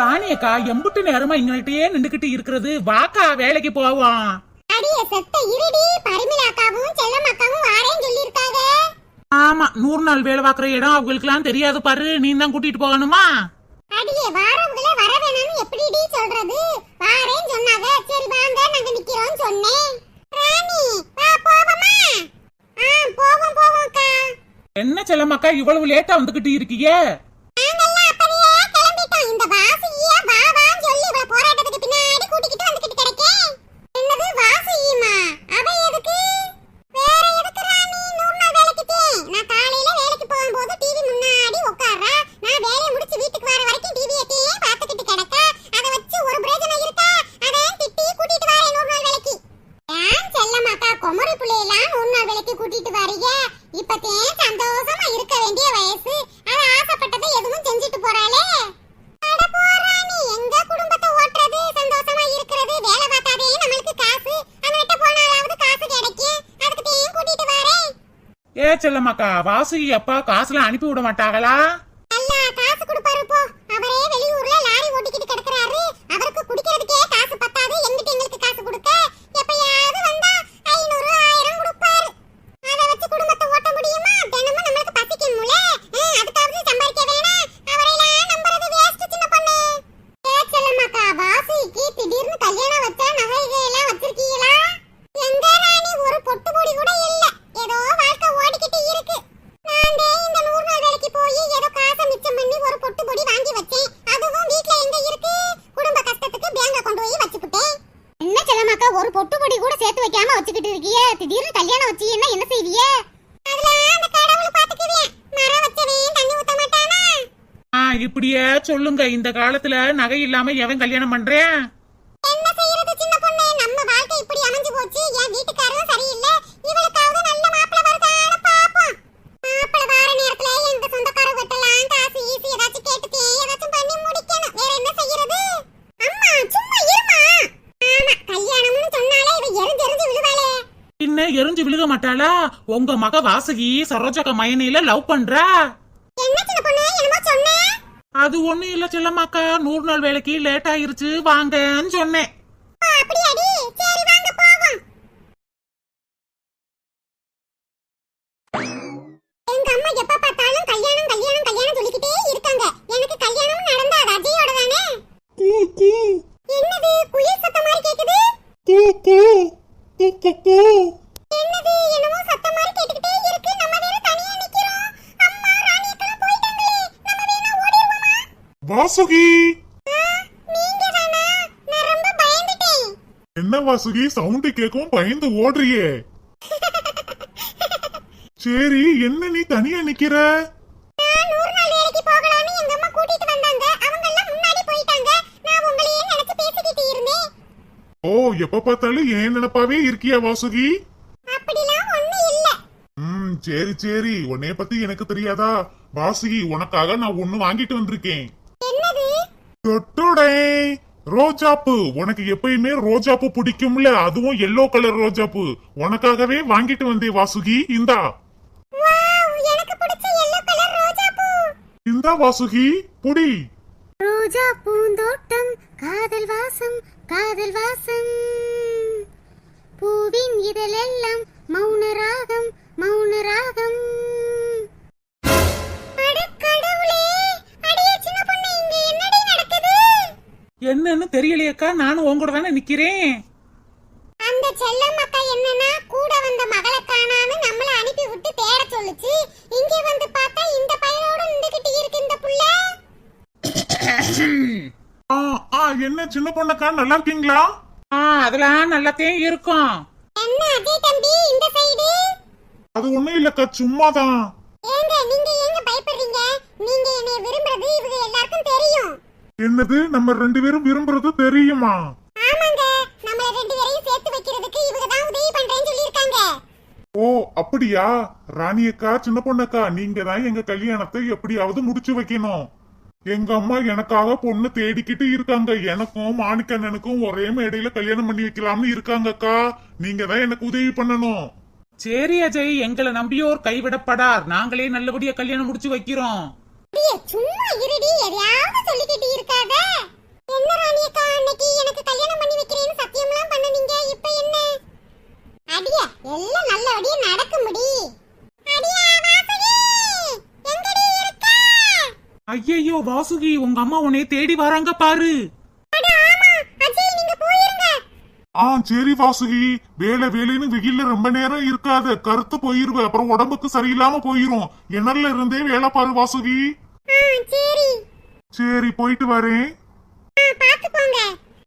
தானியக்கா எம்புட்டு நேரமா இங்ககிட்டயே நின்னுகிட்டு இருக்கிறது. வாக்கா வேலைக்கு போவோம். அடியே செத்த இருடி. பரிமளாக்காவும் செல்லம்மாக்காவும் வாரேன்னு சொல்லியிருக்காங்க. ஆமா நூறு நாள் வேலை பார்க்குற இடம் அவங்களுக்குலாம் தெரியாது பாரு. நீ தான் கூட்டிட்டு போகணுமா? அடியே வாரவங்களே வர வேணாம்னு எப்படிடி சொல்றது? வாரேன்னு சொன்னாங்க. சரி வாங்க நாங்க நிக்கிறோம் சொன்னேன். ராணி வா போவோமா? ஆ போவோம் போவோம்க்கா. என்ன செல்லம்மாக்கா இவ்வளவு லேட்டா வந்துகிட்டு இருக்கியே நாங்கெல்லாம் அப்பவே கிளம்பிட்டோம் இந்த வாசியே வா வான்னு சொல்லி இவ போராட்டத்துக்கு பின்னாடி கூட்டிக்கிட்டு வந்துகிட்டு கிடைக்கேன் என்னது வாசியுமா அவ எதுக்கு வேற எதுக்கு ராணி நூறு நாள் வேலைக்கு தேன் நான் காலையில வேலைக்கு போகும்போது டிவி முன்னாடி உட்கார்றா நான் வேலையை முடிச்சு வீட்டுக்கு வர வரைக்கும் டிவி எத்தையும் பார்த்துக்கிட்டு கிடக்க அதை வச்சு ஒரு பிரயோஜனம் இருக்கா அதை திட்டி கூட்டிட்டு வரேன் நூறு நாள் வேலைக்கு ஏன் செல்லமாக்கா குமரி பிள்ளையெல்லாம் நூறு நாள் வேலைக்கு கூட்டிட்டு வரீங்க இப்பத்தேன் சந்தோஷமா இருக்க வேண்டிய வயசு அவ ஆசைப்பட்டதை எதுவும் செஞ்சுட்டு போறாளே அட போ ராணி, எங்க குடும்பத்தை ஓட்டுறது சந்தோஷமா இருக்கிறது வேலை பார்த்தாதே நம்மளுக்கு காசு அவன்கிட்ட போனாலாவது காசு கிடைக்கும் அதுக்கு தேன் கூட்டிட்டு வரேன் ஏ செல்லம்மாக்கா. வாசுகி அப்பா காசுலாம் அனுப்பி விட மாட்டாங்களா நல்லா காசு கொடுப்பாரு போ அவரே வெளியூர்ல லாரி ஓட்டிக்கிட்டு கிடக்குறாரு அவருக்கு குடிக்கிறதுக்கே காசு பத்தாது எங்கிட்ட எங்களுக்கு காசு கொடுக்க எப்பயாவது வந்தா ஐநூறு ஆயிரம் கொடுப்பாரு அதை வச்சு குடும்பத்தை ஓட்ட முடியுமா தினமும் நம்மளுக்கு பசிக்கும்ல ஹம், அதுக்காவது சம்பாதிக்க வேணாம் அவரையெல்லாம் நம்புறது வேஸ்ட் சின்ன பொண்ணு ஏ செல்லம்மாக்கா வாசிக்கு திடீர்னு கல்யாணம் வச்சா நகைகள் எல்லாம் வச்சிருக்கீங்களா எங்க ராணி ஒரு பொட்டு பொடி கூட இல்ல ஏதோ வாழ்க்கை ஓடிக்கிட்டு இருக்கு நான் டே இந்த நூறு நாள் வேலைக்கு போய் ஏதோ காசை மிச்சம் பண்ணி ஒரு பொட்டு பொடி வாங்கி வச்சேன் அதுவும் வீட்ல எங்க இருக்கு குடும்ப கஷ்டத்துக்கு பேங்க கொண்டு போய் வச்சுக்கிட்டேன் என்ன செல்லமாக்கா ஒரு பொட்டு பொடி கூட சேர்த்து வைக்காம வச்சுக்கிட்டு இருக்கியே திடீர்னு கல்யாணம் வச்சீங்கன்னா என்ன செய்வியே? இப்படியே சொல்லுங்க. இந்த காலத்துல நகை இல்லாம எவன் கல்யாணம் பண்றேன் என்ன செய்யறது சின்ன பொண்ணு? நம்ம வாழ்க்கை இப்படி அமைஞ்சு போச்சு. என் வீட்டுக்காரரும் சரியில்லை. இவளுக்காவது நல்ல மாப்பிள்ளை வருதான்னு பாப்போம் மாப்பிள்ளை வார நேரத்துல எங்க சொந்தக்கார வெட்டலாம் காசு ஈசி ஏதாச்சும் கேட்டுட்டு ஏதாச்சும் பண்ணி முடிக்கணும் வேற என்ன செய்யறது அம்மா சும்மா இருமா ஆமா கல்யாணம்னு சொன்னாலே இவ எரிஞ்சு எரிஞ்சு விழுவாளே விழுக மாட்டாளா உங்க மக வாசுகி சரோஜக மயனில லவ் பண்றா? அது ஒண்ணும் இல்ல செல்லம்மாக்கா. நூறு நாள் வேலைக்கு லேட் ஆயிருச்சு. வாங்கன்னு சொன்னேன். வாசுகி! என்ன வாசுகி? சவுண்ட் கேட்கவும் பயந்து ஓடுறியே. சரி என்ன நீ தனியா நிக்கிற? ஓ எப்ப பார்த்தாலும் ஏன் நினைப்பாவே இருக்கியா வாசுகி? ம் சரி சரி. உன்னைய பத்தி எனக்கு தெரியாதா? வாசுகி உனக்காக நான் ஒண்ணு வாங்கிட்டு வந்திருக்கேன். தொட்டுடே. ரோஜாப்பு உனக்கு எப்பயுமே ரோஜாப்பு பிடிக்கும்ல? அதுவும் எல்லோ கலர் ரோஜாப்பு. உனக்காகவே வாங்கிட்டு வந்தேன் வாசுகி இந்தா. இந்தா வாசுகி புடி. ரோஜா பூந்தோட்டம் காதல் வாசம் காதல் வாசம். பூவின் இதழெல்லாம் மௌன ராகம் மௌன ராகம். என்னன்னு தெரியலையேக்கா நானும் உங்க கூட தானே நிக்கிறேன். அந்த செல்லம் அக்கா என்னன்னா கூட வந்த மகளை காணாம நம்மள அனுப்பி விட்டு தேட சொல்லுச்சு. இங்க வந்து பார்த்தா இந்த பையனோட நின்றுகிட்டு இருக்கு இந்த புள்ள. ஆ ஆ என்ன சின்ன பொண்ணக்கா நல்லா இருக்கீங்களா? ஆ அதெல்லாம் நல்லாத்தையும் இருக்கும். என்ன அஜய் தம்பி இந்த சைடு அது ஒண்ணும் இல்லக்கா சும்மாதான். ஏங்க நீங்க ஏங்க பயப்படுறீங்க? நீங்க என்னை விரும்புறது இவங்க எல்லாருக்கும் தெரியும். என்னது நம்ம ரெண்டு பேரும் விரும்புறது தெரியுமா? ஆமாங்க. நம்மள ரெண்டு பேரையும் சேர்த்து வைக்கிறதுக்கு இவங்க தான் உதவி பண்றேன்னு சொல்லியிருக்காங்க. ஓ அப்படியா? ராணி அக்கா சின்ன பொண்ணக்கா நீங்க தான் எங்க கல்யாணத்தை எப்படியாவது முடிச்சு வைக்கணும். எங்க அம்மா எனக்காக பொண்ணு தேடிக்கிட்டு இருக்காங்க. எனக்கும் மாணிக்கண்ணனுக்கும் ஒரே மேடையில கல்யாணம் பண்ணி வைக்கலாம்னு இருக்காங்கக்கா. நீங்க தான் எனக்கு உதவி பண்ணணும். சரி அஜய். எங்களை நம்பியோர் கைவிடப்படார். நாங்களே நல்லபடியா கல்யாணம் முடிச்சு வைக்கிறோம். அப்படியே சும்மா இருடி. எதையாவது எனக்கு கல்யாணம் பண்ணி வைக்கிறேன்னு சத்தியம்லாம் பண்ணுனீங்க. இப்போ என்ன? ஐயையோ வாசுகி உங்க அம்மா உன்னை தேடி வராங்க பாரு. ஆ சரி வாசுகி. வேலை வேலைன்னு வெயில்ல ரொம்ப நேரம் இருக்காது. கருத்து போயிருவ. அப்புறம் உடம்புக்கு சரியில்லாம போயிரும். எனர்ல இருந்தே வேலை பாரு வாசுகி. சரி. சரி போயிட்டு வரேன்.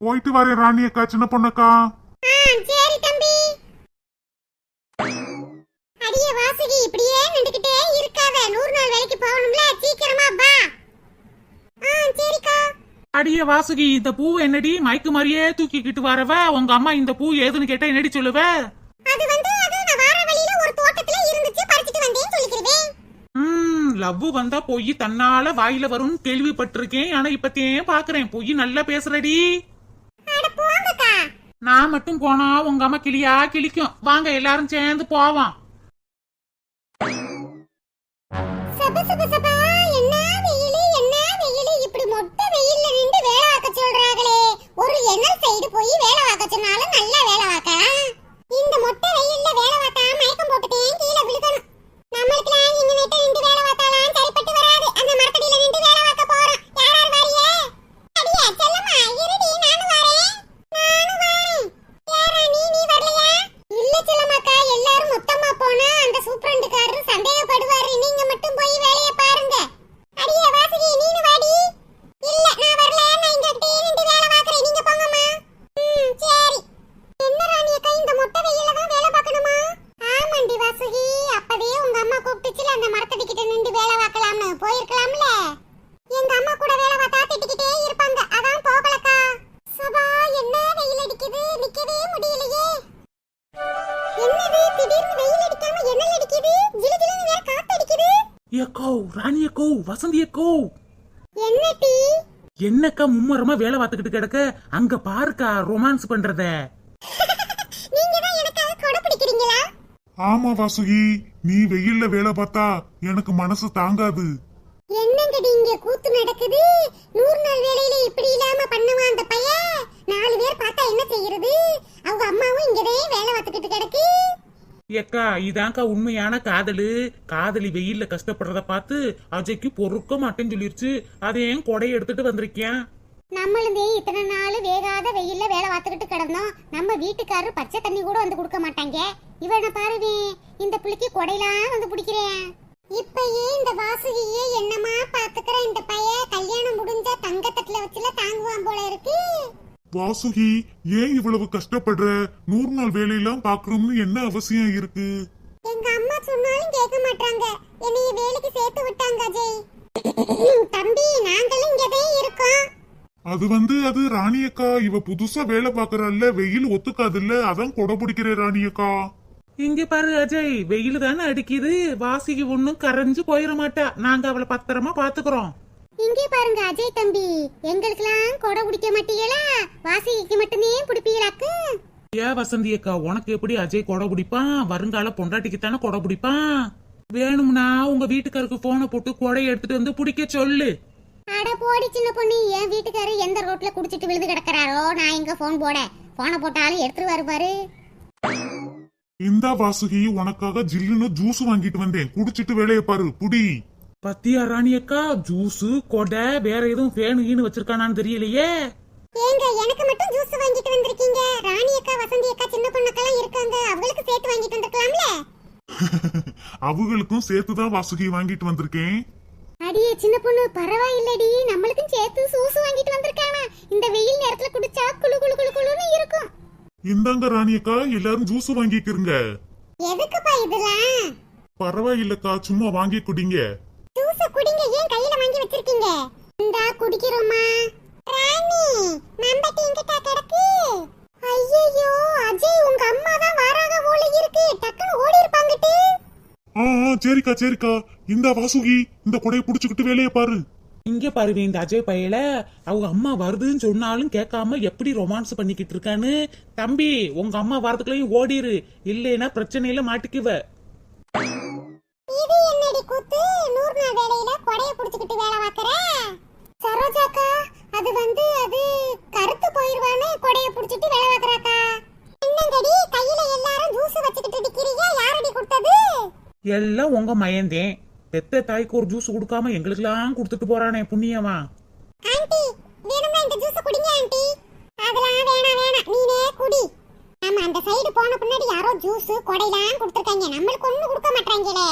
போயிட்டு வரேன் ராணி அக்கா சின்ன பொண்ணக்கா. ஆ சரி தம்பி. அடியே வாசுகி இப்படியே நின்னுக்கிட்டே இருக்காத. நூறு நாள் வேலைக்கு போகணும்ல சீக்கிரமா வா. ஆ சரிக்கா. அடியே வாசுகி இந்த பூ என்னடி? மயக்கு மாதிரியே தூக்கிக்கிட்டு வரவ? உங்க அம்மா இந்த பூ ஏதுன்னு கேட்டா என்னடி சொல்லுவ? அது வந்து லவ் வந்தா பொய் தன்னால வாயில வரும்னு கேள்விப்பட்டிருக்கேன். ஆனா இப்பத்தேன் பாக்குறேன். பொய் நல்லா பேசுறடி. நான் மட்டும் போனா உங்க அம்மா கிளியா கிளிக்கும். வாங்க எல்லாரும் சேர்ந்து போவோம். வசந்தி அக்கோ. என்னக்கா மும்மரமா வேலை பார்த்துக்கிட்டு கிடக்க? அங்க பாருக்கா ரொமான்ஸ் பண்றத. நீங்க தான் எனக்காக கொடை பிடிக்கிறீங்களா? ஆமா வாசுகி நீ வெயில்ல வேலை பார்த்தா எனக்கு மனசு தாங்காது. என்னங்கடி இங்க கூத்து நடக்குது? நூறு நாள் வேலையில இப்படி இல்லாம பண்ணுவான் அந்த பையன் நாலு பேர் பார்த்தா என்ன செய்யறது அவங்க அம்மாவும் இங்கதே வேலை பார்த்துக்கிட்டு கிடக்கு ஏக்கா இதான்க்கா உண்மையான காதலு. காதலி வெயில்ல கஷ்டப்படுறத பார்த்து அஜய்க்கு பொறுக்க மாட்டேன்னு சொல்லிருச்சு. அதையும் கொடையை எடுத்துட்டு வந்திருக்கேன் நம்மளுந்தே இத்தனை நாள் வேகாத வெயில்ல வேலை பார்த்துக்கிட்டு கிடந்தோம். நம்ம வீட்டுக்காரர் பச்சை தண்ணி கூட வந்து கொடுக்க மாட்டாங்க. இவனை பாருவே இந்த புளிக்கு கொடையெல்லாம் வந்து பிடிக்கிறேன். இப்பயே இந்த வாசுகியே என்னமா பாத்துக்கிற இந்த பைய கல்யாணம் முடிஞ்ச தங்கத்தட்டுல வச்சுல தாங்குவான் போல இருக்கு. வாசுகி ஏன் இவ்வளவு கஷ்டப்படுற? நூறு நாள் வேலையெல்லாம் பாக்கணும்னு என்ன அவசியம் இருக்கு? எங்க அம்மா சொன்னாலும் கேட்க மாட்டாங்க என்னைய வேலைக்கு சேர்த்து விட்டாங்க அஜய். தம்பி நாங்களும் இங்கதான் இருக்கோம். அது வந்து அது ராணி அக்கா. இவ புதுசா வேலை பாக்குறாள்ல வெயில் ஒத்துக்காதுல்ல. அதான் கொடை பிடிக்கிறேன் ராணி அக்கா. இங்க பாரு அஜய். வெயில் தானே அடிக்குது. வாசிக்கு ஒண்ணும் கரைஞ்சு போயிட மாட்டா. நாங்க அவளை பத்திரமா பாத்துக்கிறோம் இங்கே பாருங்க அஜய் தம்பி. எங்களுக்கெல்லாம் கொடை வாசிக்கு மட்டுமே பிடிப்பீங்களாக்கு? ஏன் வசந்தி அக்கா உனக்கு எப்படி அஜய் கொடை பிடிப்பான்? வருங்கால பொண்டாட்டிக்கு தானே கொடை பிடிப்பான்? வேணும்னா உங்க வீட்டுக்காருக்கு போனை போட்டு கொடையை எடுத்துட்டு வந்து பிடிக்க சொல்லு. அட போடி சின்ன பொண்ணு என் வீட்டுக்காரர் எந்த ரோட்ல குடிச்சிட்டு விழுந்து கிடக்குறாரோ? நான் எங்க போன் போட? போனை போட்டாலும் எடுத்துட்டு வருவாரு இந்தா வாசுகி உனக்காக ஜில்லுன்னு ஜூஸ் வாங்கிட்டு வந்தேன். குடிச்சிட்டு வேலையை பாரு புடி. பத்தியா ராணி அக்கா ஜூஸ் கொடை வேற எதுவும் ஃபேனு கீனு வச்சிருக்கானான்னு தெரியலையே? ஏங்க எனக்கு மட்டும் ஜூஸ் வாங்கிட்டு வந்திருக்கீங்க? ராணி அக்கா வசந்தி அக்கா சின்ன பொண்ணுக்கெல்லாம் இருக்காங்க. அவங்களுக்கு சேர்த்து வாங்கிட்டு வந்திருக்கலாம்ல? அவங்களுக்கும் சேர்த்துதான் வாசுகி வாங்கிட்டு வந்திருக்கேன். அடியே சின்ன பொண்ணு பரவாயில்லடி. நம்மளுக்கும் சேர்த்து சூசு வாங்கிட்டு வந்திருக்கானா இந்த வெயில் நேரத்துல குடிச்சா குளு குளு குளு குளுன்னு இருக்கும். இந்தாங்க ராணி அக்கா எல்லாரும் ஜூஸ் வாங்கிக்கிறங்க எதுக்குப்பா இதெல்லாம்? பரவாயில்லக்கா சும்மா வாங்கி குடிங்க. ஜூஸ குடிங்க. ஏன் கையில வாங்கி வச்சிருக்கீங்க? இந்தா குடிக்கிறோமா சரிக்கா சரிக்கா இந்த வாசுகி இந்த கொடையை புடிச்சுக்கிட்டு வேலையை பாரு. இங்க பாருங்க இந்த அஜய் பையல அவங்க அம்மா வருதுன்னு சொன்னாலும் கேட்காம எப்படி ரொமான்ஸ் பண்ணிக்கிட்டு இருக்கான்னு? தம்பி உங்க அம்மா வரதுக்குள்ளயும் ஓடிரு. இல்லைன்னா பிரச்சனையில மாட்டிக்குவ. இது என்னடி கூத்து? நூறு நாள் வேலையில கொடைய புடிச்சுக்கிட்டு வேலை பார்க்கற? சரோஜாக்கா அது வந்து அது கருத்து போயிருவான்னு கொடைய புடிச்சிட்டு வேலை பார்க்கறாக்கா? என்னங்கடி கையில எல்லாரும் ஜூஸ் வச்சுக்கிட்டு நிக்கிறீங்க? யாரடி கொடுத்தது எல்லாம் உங்க மயந்தேன். பெத்த தாய்க்கு ஒரு ஜூஸ் கொடுக்காம எங்களுக்கெல்லாம் கொடுத்துட்டு போறானே புண்ணியவா ஆண்டி வேணுமா இந்த ஜூஸ் குடிங்க ஆண்டி. அதெல்லாம் வேணாம் வேணாம். நீனே குடி. நம்ம அந்த சைடு போன பின்னாடி யாரோ ஜூஸ் கொடையெல்லாம் கொடுத்துருக்காங்க. நம்மளுக்கு ஒண்ணும் கொடுக்க மாட்டாங்களே